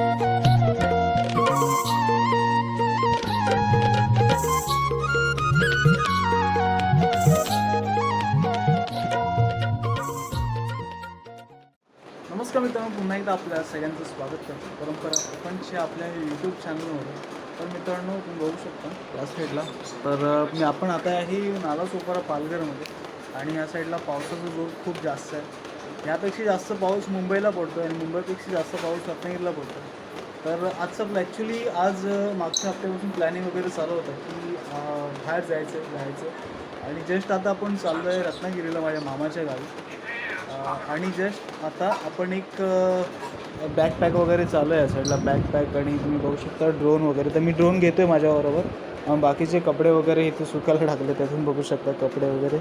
नमस्कार मित्रांनो पुन्हा एकदा आपल्या सगळ्यांचं स्वागत करतो. परंपरा कोकणची आपल्या यूट्यूब चॅनलवर तर मित्रांनो तुम्ही बघू शकता या साईडला तर मी आपण आता आहे नाला सोपारा पालघरमध्ये. आणि या साईडला पावसाचा जोर खूप जास्त आहे. यापेक्षा जास्त पाऊस मुंबईला पडतो आणि मुंबईपेक्षा जास्त पाऊस रत्नागिरीला पडतो तर आजचं ॲक्च्युली आज मागच्या हप्त्यापासून प्लॅनिंग वगैरे चालू होतं की बाहेर जायचं जायचं आणि जस्ट आता आपण चाललो आहे रत्नागिरीला माझ्या मामाच्या गावी. आणि जस्ट आता आपण एक बॅकपॅक वगैरे चालू आहे साईडला बॅकपॅक आणि तुम्ही बघू शकता ड्रोन वगैरे. तर मी ड्रोन घेतो आहे माझ्याबरोबर बाकीचे कपडे वगैरे इथे सुकायला टाकले त्यातून बघू शकता कपडे वगैरे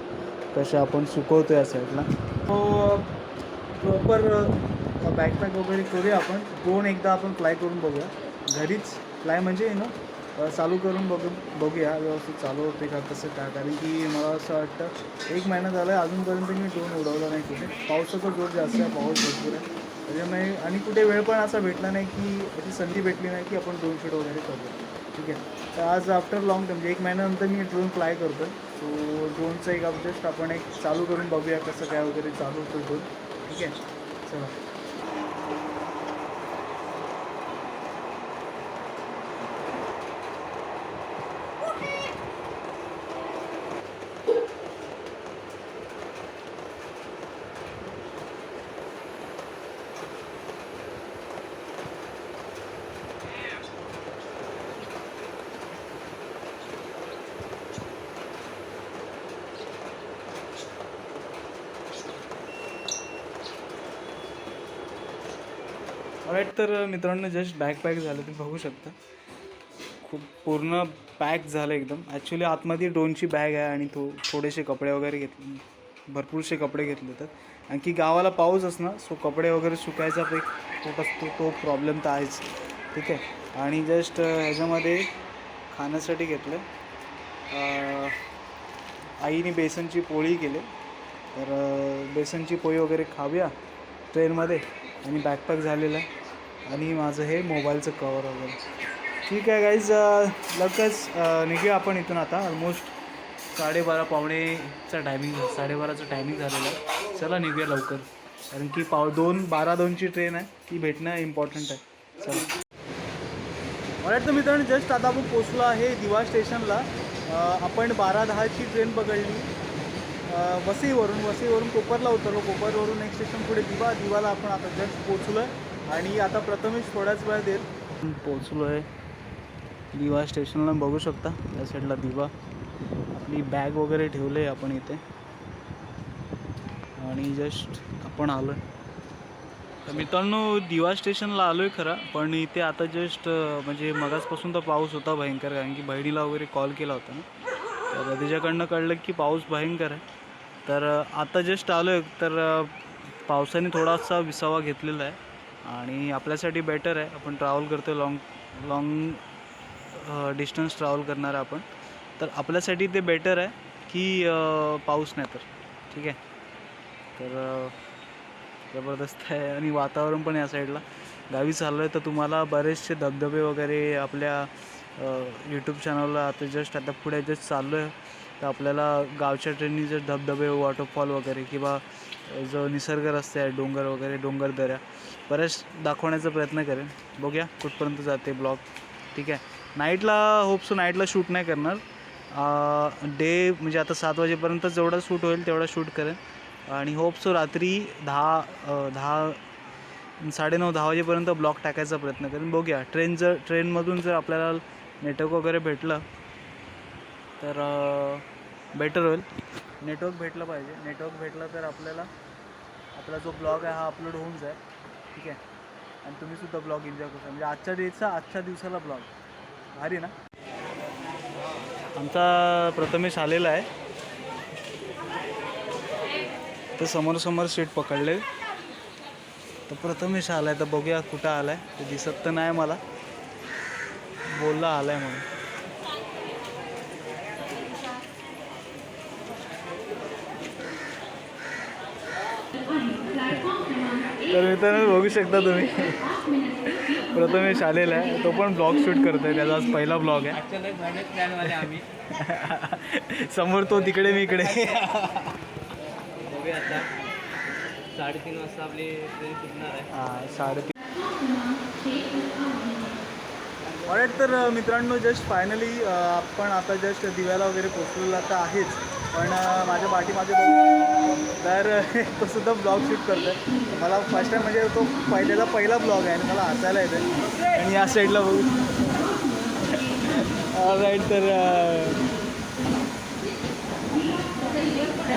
कसे आपण सुकवतो या साईडला प्रॉपर बॅकपॅक वगैरे करूया आपण. दोन एकदा आपण फ्लाय करून बघूया. घरीच फ्लाय म्हणजे ना चालू करून बघू बघूया व्यवस्थित चालू होते का कसं काय. कारण की मला असं वाटतं एक महिना झाला आहे अजूनपर्यंत मी ड्रोन उडवला नाही कुठे. पावसाचा जोर जास्त आहे पाऊस भरपूर आहे. म्हणजे त्याच्यामुळे आणि कुठे वेळ पण असा भेटला नाही की अशी संधी भेटली नाही की आपण ड्रोन शूट वगैरे करूया ठीक आहे? तर आज आफ्टर लॉंग टर्म म्हणजे एक महिन्यानंतर मी ड्रोन फ्लाय करतो सो ड्रोनचं एक जस्ट आपण एक चालू करून बघूया कसं काय वगैरे चालू होतं ड्रोन ठीक आहे चला बॅट तर मित्रांनो जस्ट बॅकपॅक झालं तुम्ही बघू शकता. खूप पूर्ण पॅक झालं एकदम. ॲक्च्युली आतमध्ये ड्रोनची बॅग आहे आणि तो थोडेसे कपडे वगैरे घेतले. भरपूरसे कपडे घेतले तर आणखी गावाला पाऊस असणार सो कपडे वगैरे सुकायचा एक खूप असतो तो प्रॉब्लेम तर आहेच. ठीक आहे? आणि जस्ट ह्याच्यामध्ये खाण्यासाठी घेतलं. आईने बेसनची पोळी केली. तर बेसनची पोळी वगैरे खाऊया. ट्रेनमध्ये आणि बॅकपॅक झालेलं आहे. आणि माझं हे मोबाईलचं कवर वगैरे. ठीक आहे गाईज लगेच निघूया आपण इथून आता. ऑलमोस्ट साडेबारा पावणेचा टायमिंग साडेबाराचं टायमिंग झालेलं आहे. चला निघूया लवकर. कारण की पाव दोन बारा दोनची ट्रेन आहे. ती भेटणं इम्पॉर्टंट आहे. चला. मला तर मित्रांनो जस्ट आता आपण पोचलो आहे दिवा स्टेशनला. आपण बारा दहाची ट्रेन पकडली. वसईवरून वसईवरून कोपरला उतरलो. कोपरवरून एक स्टेशन पुढे दिवा. दिवाला आपण आता जस्ट पोचलो आहे आणि आता प्रथमेश थोड्याच वेळात येईल पोचलो आहे. दिवा स्टेशनला बघू शकता. या साईडला दिवा. आपली बॅग वगैरे ठेवले आहे आपण इथे. आणि जस्ट आपण आलो आहे तर मित्रांनो दिवा स्टेशनला आलो आहे खरं. पण इथे आता जस्ट म्हणजे मगासपासून तर पाऊस होता भयंकर. कारण की बहिणीला वगैरे कॉल केला होता ना. तर तिच्याकडनं कळलं की पाऊस भयंकर आहे. तर आता जस्ट आलो आहे तर पावसाने थोडासा विसावा घेतलेला आहे. आणि आपल्यासाठी बेटर आहे. आपण ट्रॅव्हल करतो लॉंग लॉंग डिस्टन्स ट्रॅव्हल करणार आहे आपण. तर आपल्यासाठी ते बेटर आहे की पाऊस नाही तर. ठीक आहे? तर जबरदस्त आहे आणि वातावरण पण या साईडला गावी चाललो आहे तर तुम्हाला बरेचसे धबधबे वगैरे आपल्या यूट्यूब चॅनलला आता जस्ट आता पुढे जस्ट चाललो आहे तर आपल्याला गावच्या ट्रेननी जर धबधबे वॉटरफॉल वगैरे किंवा जो निसर्ग रस्ते आहे डोंगर वगैरे डोंगर दऱ्या बऱ्याच दाखवण्याचा प्रयत्न करेन. बघूया कुठपर्यंत जाते ब्लॉग. ठीक आहे. नाईटला होप्सो नाईटला शूट नाही करणार. डे म्हणजे आता सात वाजेपर्यंत जेवढा शूट होईल तेवढा शूट करेन. आणि होप्सो रात्री दहा दहा दहा साडेनऊ दहा वाजेपर्यंत ब्लॉक टाकायचा प्रयत्न करेन. बघूया. ट्रेन जर ट्रेनमधून जर आपल्याला नेटवर्क वगैरे भेटलं तर बेटर होईल. नेटवर्क भेटलं पाहिजे. नेटवर्क भेटलं तर आपल्याला आपला जो ब्लॉग आहे हा अपलोड होऊन जाईल. ठीक आहे? आणि तुम्हीसुद्धा ब्लॉग एन्जॉय करू म्हणजे आजच्या डेटचा आजच्या दिवसाला ब्लॉग भारी ना? आमचा प्रथमेश आलेला आहे. तर समोर समोर सीट पकडले. तर प्रथमेश आला आहे तर बघूया कुठं आला आहे ते दिसत तर नाही मला. बोलला आहे म्हणून. तर मित्रांनो बघू शकता तुम्ही. प्रथमेश आलेला आहे. तो पण ब्लॉग शूट करतोय. त्याचा आज पहिला ब्लॉग आहे. समोर तो तिकडे मी इकडे. साडेतीन वाजता आपली ट्रेन सुटणार आहे. हां साडेतीन. ऑलराईट तर मित्रांनो जस्ट फायनली आपण आता जस्ट दिव्याला वगैरे पोचलेला तर आहेच. पण माझ्या पाठीमागे बघू. तर तो सुद्धा ब्लॉग शूट करतो आहे मला फर्स्ट टाईम म्हणजे तो पहिल्याचा पहिला ब्लॉग आहे आणि मला हसायला येतं आणि या साईडला बघू. ऑलराईट तर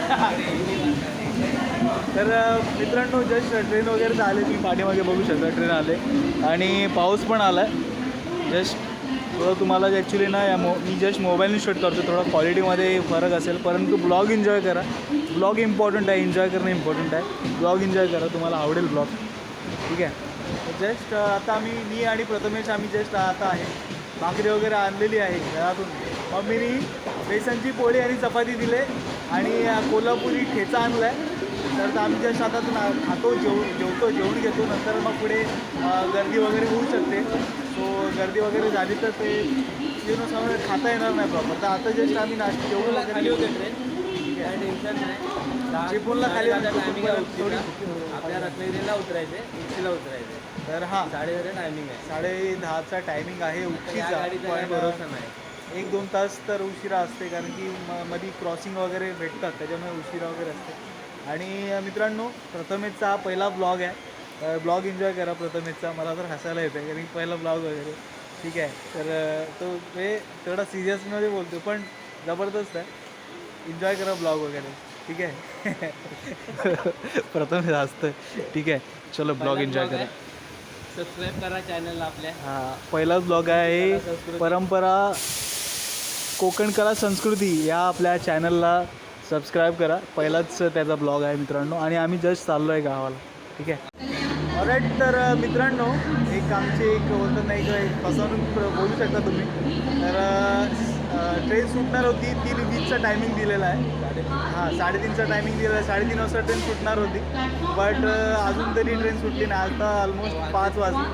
तर मित्रांनो जस्ट ट्रेन वगैरे आले तुम्ही पाठीमागे बघू शकता ट्रेन आले. आणि पाऊस पण आला आहे जस्ट थोडं तुम्हाला ॲक्च्युली ना या मो मी जस्ट मोबाईलने शूट करतो थोडा क्वालिटीमध्ये फरक असेल. परंतु ब्लॉग एन्जॉय करा. ब्लॉग इम्पॉर्टंट आहे एन्जॉय करणं इम्पॉर्टंट आहे. ब्लॉग एन्जॉय करा तुम्हाला आवडेल ब्लॉग ठीक आहे? जस्ट आता आम्ही मी आणि प्रथमेश आम्ही जस्ट आता आहे. भाकरी वगैरे आणलेली आहे घरातून. मम्मीनी बेसनची पोळी आणि चपाती दिले आणि कोल्हापुरी ठेचा आणला आहे तर आम्ही जस्ट आता खातो जेव जेवतो जेवण घेतो. नंतर मग पुढे गर्दी वगैरे होऊ शकते. सो गर्दी वगैरे झाली तर ते यु नो समोर खाता येणार नाही प्रॉपर तर आता जस्ट आम्ही नाश्ता जेवण खाली होते. ट्रेन काय टेन्शन नाही. चिपळूणला खाली होते, टायमिंग आपल्या रत्नागिरीला उतरायचे उशीला उतरायचे तर हां. साडेदहा टायमिंग आहे. साडे दहाचा टायमिंग आहे. उशीचा भरोसा नाही. एक दोन तास तर उशिरा असते कारण की म मध्ये क्रॉसिंग वगैरे भेटतात. त्याच्यामुळे उशिरा वगैरे असते. आणि मित्रांनो प्रथमेशचा हा पहिला ब्लॉग आहे. ब्लॉग एन्जॉय करा प्रथमेशचा. मला तर हसायला येतं कारण की पहिला ब्लॉग वगैरे. ठीक आहे. तर तो हे तेवढा सिरियसमध्ये बोलतो पण जबरदस्त आहे. एन्जॉय करा ब्लॉग वगैरे. ठीक आहे. प्रथमेश हसतं ठीक आहे. चलो ब्लॉग एन्जॉय करा. सबस्क्राईब करा चॅनलला आपल्या. हा पहिलाच ब्लॉग आहे. परंपरा कोकण कला संस्कृती या आपल्या चॅनलला सबस्क्राईब करा. पहिलाच त्याचा ब्लॉग आहे मित्रांनो. आणि आम्ही जस्ट चाललो आहे गावाला. ठीक आहे. ऑलराईट तर मित्रांनो एक आमचे एक होतं नाही का एक फसवणूक बोलू शकता तुम्ही. तर ट्रेन सुटणार होती तीन वीसचा टायमिंग दिलेला आहे. हां साडेतीनचा टायमिंग दिलेला आहे. साडेतीन वाजता ट्रेन सुटणार होती. बट अजून तरी ट्रेन सुटली नाही. आता ऑलमोस्ट पाच वाजले.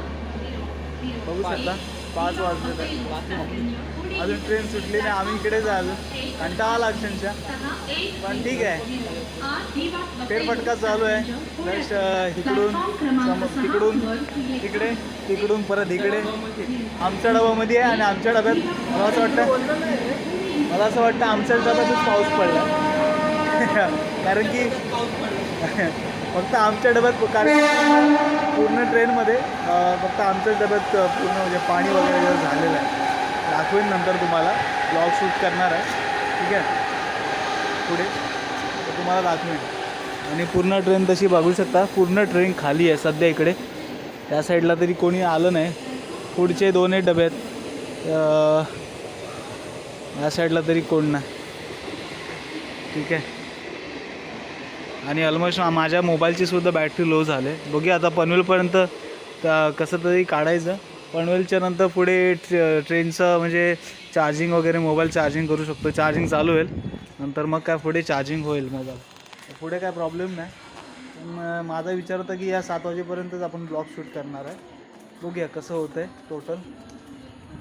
बघू शकता पाच वाजले तर. अजून ट्रेन सुटली नाही. आम्ही इकडेच आहे अजून कंटाळा आला अक्षरशः. पण ठीक आहे. फेरफटका चालू आहे. जस्ट इकडून तिकडून तिकडे तिकडून परत इकडे. आमच्या डब्यामध्ये आहे आणि आमच्या डब्यात मला असं वाटतं मला असं वाटतं आमच्या डब्यातच पाऊस पडला. कारण की फक्त आमच्या डब्यात कारण पूर्ण ट्रेनमध्ये फक्त आमच्याच डब्यात पूर्ण म्हणजे पाणी वगैरे जर झालेलं आहे. दाखवेन नंतर तुम्हाला. ब्लॉग शूट करणार आहे. ठीक आहे? पुढे. तुम्हाला दाखवेन आणि पूर्ण ट्रेन तशी बघू शकता. पूर्ण ट्रेन खाली आहे सध्या इकडे. त्या साईडला तरी कोणी आलं नाही. पुढचे दोनही डबे आहेत. या साईडला तरी कोण नाही. ठीक आहे. आणि ऑलमोस्ट माझ्या मोबाईलची सुद्धा बॅटरी लो झाले. बघूया आता पनवेलपर्यंत कसं तरी काढायचं. पनवेलच्या नंतर पुढे ट्रे ट्रेनचं म्हणजे चार्जिंग वगैरे मोबाईल चार्जिंग करू शकतो. चार्जिंग चालू होईल. नंतर मग काय पुढे चार्जिंग होईल मोबाईल पुढे काय प्रॉब्लेम नाही. पण माझा विचार होता की या सात वाजेपर्यंतच आपण ब्लॉग शूट करणार आहे. बघूया कसं होतं आहे टोटल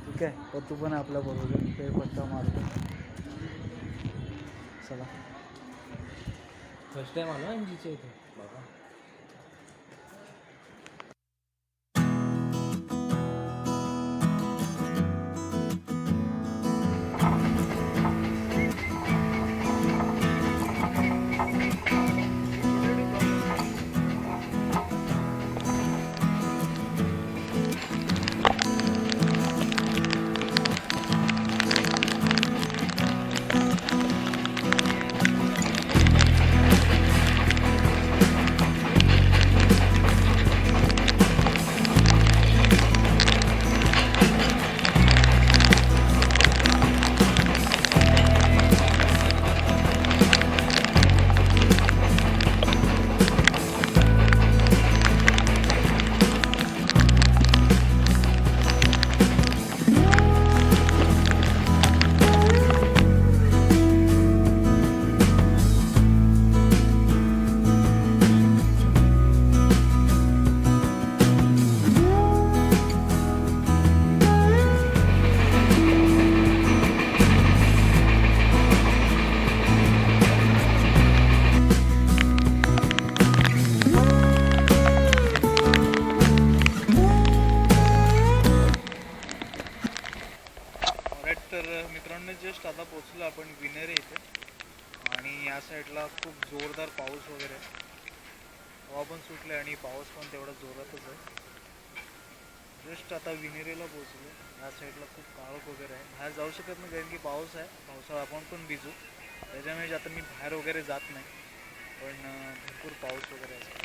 ठीक आहे? पत्तू पण आहे आपल्याबरोबर ते पट्टा मारतो चला. फर्स्ट टाइम आलो एनजीच्या इथे? जस्ट आता विनेरेला पोहोचलो. या साईडला खूप काळोख वगैरे आहे. बाहेर जाऊ शकत नाही कारण की पाऊस आहे. पावसाळा आपण पण भिजू. त्याच्यामुळे आता मी बाहेर वगैरे जात नाही. पण भरपूर पाऊस वगैरे असतो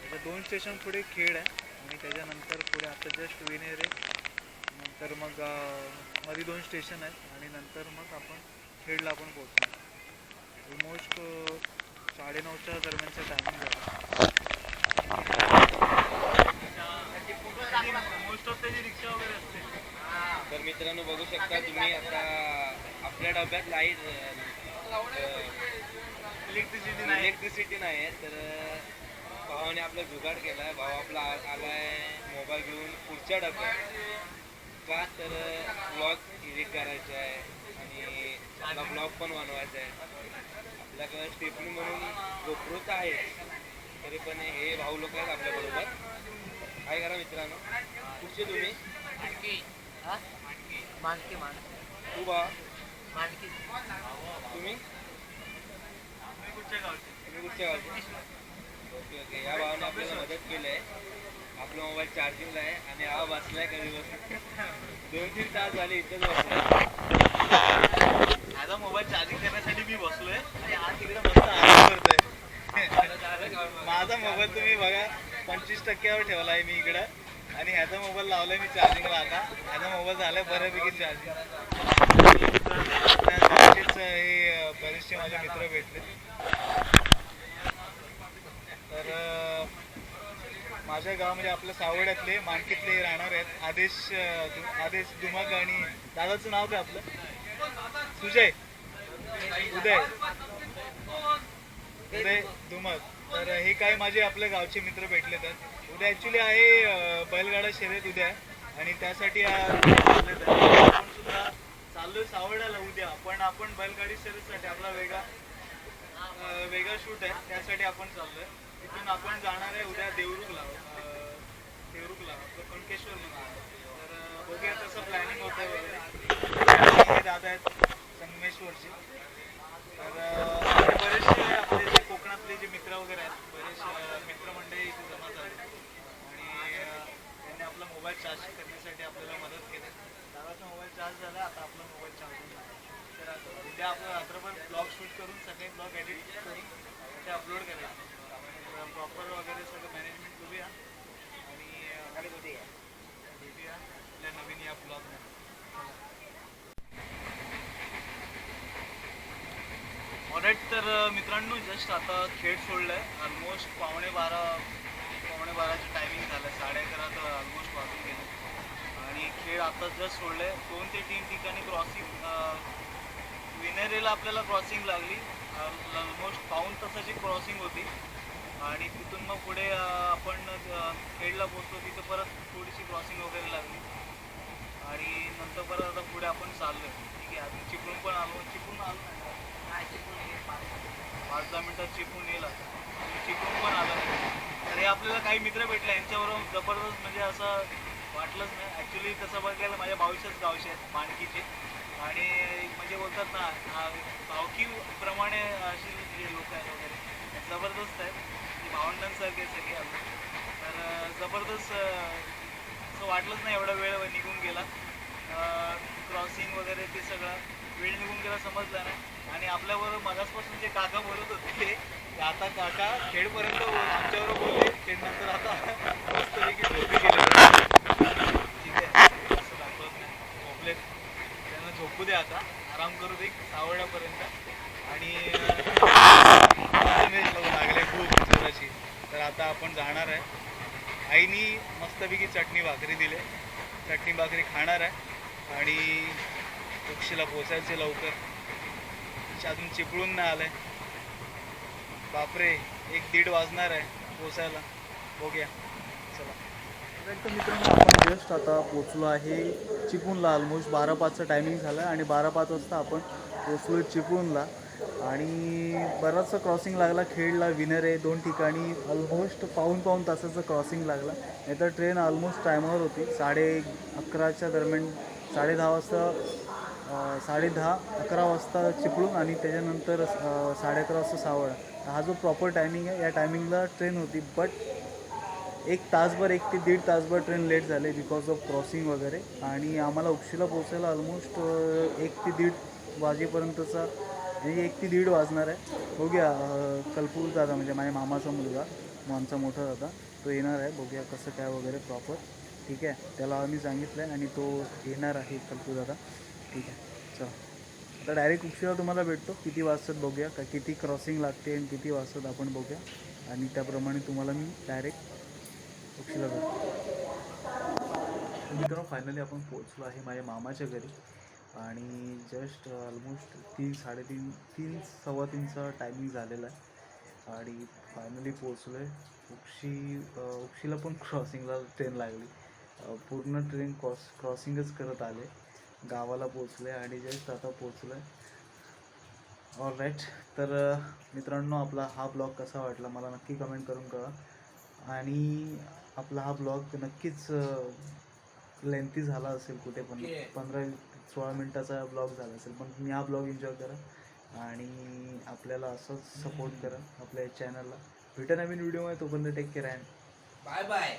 त्याच्या दोन स्टेशन पुढे खेड आहे. आणि त्याच्यानंतर पुढे आता जस्ट विनेरे. नंतर मग मध्ये दोन स्टेशन आहेत. आणि नंतर मग आपण खेडला आपण पोहोचणार. ऑलमोस्ट साडेनऊच्या दरम्यानचा टायमिंग झाला मोस्ट ऑफ त्याची रिक्षा वगैरे असते. तर मित्रांनो बघू शकता तुम्ही आता आपल्या डब्यात लाइट इलेक्ट्रिसिटी नाही. इलेक्ट्रिसिटी नाही आहे. तर भावाने आपला जुगाड केला आहे भाऊ आपला आ- आलाय मोबाईल घेऊन पुढच्या डब्यात. का तर ब्लॉग एडिट करायचा आहे आणि आपला ब्लॉग पण बनवायचा आहे. आपल्याकडे स्टेपनी म्हणून गोप्रो तर आहे तरी पण हे भाऊ लोक आहेत आपल्याबरोबर. काय करा मित्रांनो? कुठचे तुम्ही? मानकी मानकी तू बा मानकी तुम्ही? कुठच्या गावचे? तुम्ही कुठच्या गावचे? Okay okay. या भावाने आपल्याला मदत केली आहे. आपला मोबाईल चार्जिंगला आहे आणि हा बसलाय कधी बसून. दोन तीन तास झाले इथंच बसलाय. माझा मोबाईल चार्जिंग करण्यासाठी मी बसलोय. आणि हा तिकडे मस्त आराम करतोय. माझा मोबाईल तुम्ही बघा. पंचवीस टक्क्यावर ठेवला आहे मी इकडं. आणि ह्याचा मोबाईल लावलाय मी चार्जिंगला आता. ह्याचा मोबाईल झालाय बऱ्यापैकी चार्जिंग हे बरेचसे माझे मित्र भेटले. तर माझ्या गावामध्ये आपल्या सावड्यातले मानकीतले राहणार आहेत. आदेश दु- आदेश दुमक आणि दादाचं नाव काय आपलं? सुजय. उदय. उदय दुमक तर हे काही माझे आपल्या गावचे मित्र भेटले तर उद्या ॲक्च्युली आहे बैलगाडा शर्यत उद्या. आणि त्यासाठी आपण सुद्धा चाललोय सावड्याला उद्या. पण आपण बैलगाडी शर्यतसाठी आपला वेगळा वेगळा शूट आहे. त्यासाठी आपण चाललोय. तिथून आपण जाणार आहे उद्या देवरुखला. देवरुखला. कणकेश्वर म्हणून तर बघूया तसं प्लॅनिंग होत आहे वगैरे दादा आहेत संगमेश्वरचे. तर बरेचसे आपले आपले जे मित्र वगैरे आहेत बरेच मित्रमंडळी इथे जमा झाले. आणि त्यांनी आपला मोबाईल चार्ज करण्यासाठी आपल्याला मदत केली. दादाचा मोबाईल चार्ज झाला आता आपला मोबाईल चार्ज झाला तर आता उद्या आपण रात्रभर ब्लॉग शूट करून सगळे ब्लॉग एडिट करून ते अपलोड करायचे प्रॉपर वगैरे सगळं मॅनेजमेंट करूया आणि अं, भेटूया आपल्या नवीन या ब्लॉगमध्ये ऑलराईट तर मित्रांनो जस्ट आता खेळ सोडलाय. ऑलमोस्ट पावणे बारा पावणे बाराचं टायमिंग झालं साडे अकरा तर ऑलमोस्ट वाजून गेले. आणि खेळ आता जस्ट सोडलाय. दोन ते तीन ठिकाणी क्रॉसिंग विनेरेला आपल्याला क्रॉसिंग लागली. ऑलमोस्ट पाऊन तासाची क्रॉसिंग होती. आणि तिथून मग पुढे आपण खेळला खेडला तिथं परत थोडीशी क्रॉसिंग वगैरे लागली. आणि नंतर परत आता पुढे आपण चाललोय. ठीक आहे आधी चिपळूण पण आलो. चिपळून आलो नाही काय चिपळूण हे पाच पाच दहा मिनिटात चिपून येईल आता. पण आलं तर हे आपल्याला काही मित्र भेटले यांच्याबरोबर जबरदस्त म्हणजे असं वाटलंच नाही. ॲक्च्युली तसं बघायला माझ्या भाऊच्याच गावचे आहेत माणकीचे आणि म्हणजे बोलतात ना हा भावकीप्रमाणे अशी जे लोक आहेत वगैरे जबरदस्त आहेत. भावंडांसारखे सगळे आले तर जबरदस्त असं वाटलंच नाही एवढा वेळ निघून गेला. क्रॉसिंग वगैरे ते सगळं. वेळ निघून गेला समजलं नाही. आणि आपल्याबरोबर मगासपासून जे काका बोलत होते ते आता काका खेडपर्यंत आमच्याबरोबर बोलले. खेडनंतर आता मस्तपैकी झोपी गेले ठीक आहे. असं दाखवत नाही. झोपलेत त्यांना झोपू दे आता. आराम करू दे. सावड्यापर्यंत आणि लागले खूप जोराची तर आता आपण जाणार आहे. आईनी मस्तपैकी चटणी भाकरी दिले. चटणी भाकरी खाणार आहे. आणि पक्षीला पोचायचे लवकर. अजून चिपळून नाही आलंय बापरे एक दीड वाजणार आहे पोचायला बघूया. चला. तर मित्रांनो आपण जस्ट आता पोचलो आहे चिपळूणला ऑलमोस्ट बारा पाचचं टायमिंग झालं आहे आणि बारा पाच वाजता आपण पोचलो चिपळूणला. आणि बराचसा क्रॉसिंग लागला खेडला विनर आहे दोन ठिकाणी ऑलमोस्ट पाऊन पाऊन तासाचं क्रॉसिंग लागला. नाही तर ट्रेन ऑलमोस्ट टायमावर होती साडे अकराच्या दरम्यान साडे दहा वाजता साडेदहा साडे दहा अकरा वाजता चिपळूण आणि त्याच्यानंतर साडे अकरा वाजता सावळ. हा जो प्रॉपर टायमिंग आहे या टायमिंगला ट्रेन होती. बट एक तासभर एक ते दीड तासभर ट्रेन लेट झाले बिकॉज ऑफ क्रॉसिंग वगैरे. आणि आम्हाला उपशीला पोचायला ऑलमोस्ट एक ते दीड वाजेपर्यंतचा म्हणजे एक ते दीड वाजणार आहे. बघूया कल्पूर दादा म्हणजे माझ्या मामाचा मुलगा आमचा मोठा दादा तो येणार आहे. बघूया कसं काय वगैरे प्रॉपर ठीक आहे? त्याला आम्ही सांगितलं आहे आणि तो येणार आहे कल्पूर दादा. ठीक आहे. चला. आता डायरेक्ट उशिरा तुम्हाला भेटतो. किती वाजतात बघूया. का किती क्रॉसिंग लागते आणि किती वाजतात आपण बघूया. आणि त्याप्रमाणे तुम्हाला मी डायरेक्ट उशिरा भेटतो. मित्रांनो फायनली आपण पोचलो आहे माझ्या मामाच्या घरी. आणि जस्ट ऑलमोस्ट तीन साडेतीन तीन सव्वा तीनचा टायमिंग झालेला आहे. आणि फायनली पोचलो आहे उक्षी उक्षीला पण क्रॉसिंगला ट्रेन लागली. पूर्ण ट्रेन क्रॉस क्रॉसिंगच करत आले. गावाला पोचले आणि जस्ट आता पोचलो आहे ऑल राईट तर मित्रांनो आपला हा ब्लॉग कसा वाटला मला नक्की कमेंट करून कळवा. आणि आपला हा ब्लॉग नक्कीच लेंथी झाला असेल कुठे पण. पंधरा सोळा मिनटाचा ब्लॉग झाला असेल पण तुम्ही हा ब्लॉग एन्जॉय करा. आणि आपल्याला असंच सपोर्ट करा आपल्या चॅनलला भेटा नवीन व्हिडिओ आहे तोपर्यंत take care and bye bye